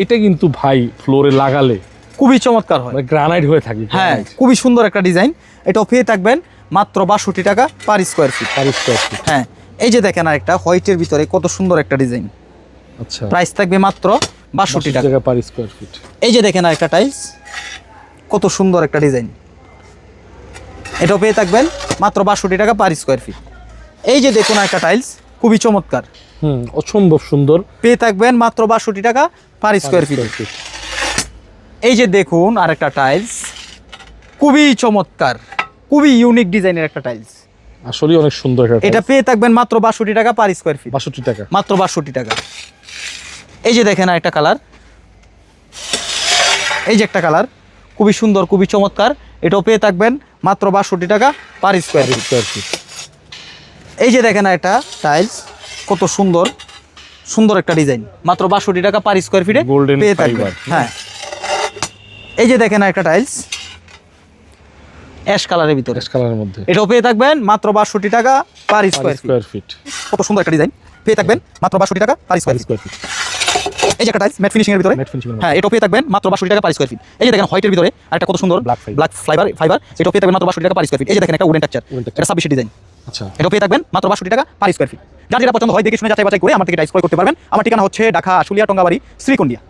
এটা কিন্তু ভাই ফ্লোরে লাগালে খুবই চমৎকার হয়। মানে গ্রানাইট হয়ে থাকে হ্যাঁ খুবই সুন্দর একটা ডিজাইন এটাও পেয়ে থাকবেন মাত্র বাষট্টি টাকা per square feet per square feet হ্যাঁ এই যে দেখেন আরেকটা হোয়াইটের ভিতরে কত সুন্দর একটা ডিজাইন আচ্ছা। প্রাইস থাকবে মাত্র বাষট্টি টাকা। টাকা পার স্কোয়ার ফিট এই যে দেখেন আরেকটা টাইলস কত সুন্দর একটা ডিজাইন এটাও পেয়ে থাকবেন মাত্র বাষট্টি টাকা পার স্কোয়ার ফিট এই যে দেখুন একটা টাইলস খুবই চমৎকার। হুম অসম্ভব সুন্দর। পেয়ে থাকবেন মাত্র বাষট্টি টাকা পার স্কোয়ার ফিট এই যে দেখুন আরেকটা টাইলস খুবই চমৎকার খুবই ইউনিক ডিজাইনের একটা টাইলস আসলে অনেক সুন্দর এটা পেয়ে থাকবেন মাত্র বাষট্টি টাকা পার স্কোয়ার ফিট বাষট্টি টাকা। মাত্র বাষট্টি টাকা। এই যে দেখেন আরেকটা কালার এই যে একটা কালার খুবই সুন্দর খুবই চমৎকার। এটাও পেয়ে থাকবেন মাত্র বাষট্টি টাকা per square feet square feet এই যে দেখেন একটা টাইলস কত সুন্দর সুন্দর একটা ডিজাইন মাত্র বাষট্টি টাকা পার স্কোয়ার ফিটে পেয়ে fiber। হ্যাঁ। এই যে দেখেন একটা টাইলস অ্যাশ কালারের ভিতরে। অ্যাশ কালারের মধ্যে। এটাও পেয়ে থাকবেন মাত্র বাষট্টি টাকা পার স্কোয়ার ফিট কত সুন্দর একটা ডিজাইন পেয়ে থাকবেন মাত্র বাষট্টি টাকা per square feet square feet এই যে একটা টাইলস ম্যাট ফিনিশিং এর ভিতরে। হ্যাঁ এটাও পেয়ে থাকবেন মাত্র বাষট্টি টাকা পার স্কোয়ার ফিট এই যে দেখেন হোয়াইটের ভিতরে আরেকটা কত সুন্দর। ব্ল্যাক ফাইবার ফাইবার এটাও পেয়ে থাকবেন মাত্র বাষট্টি টাকা পার স্কোয়ার ফিট এই যে দেখেন একটা উডেন টেক্সচার এটা ছাব্বিশের ডিজাইন আচ্ছা। এটা পেয়ে থাকবেন, মাত্র বাষট্টি টাকা পার স্কোয়ার ফিট যার যেটা পছন্দ হয় দেখে শুনে যাচাই বাছাই করে আমার থেকে ক্রয় করতে পারবেন। আমার ঠিকানা হচ্ছে ঢাকা আশুলিয়া টঙ্গাবাড়ি শ্রীকুন্ডিয়া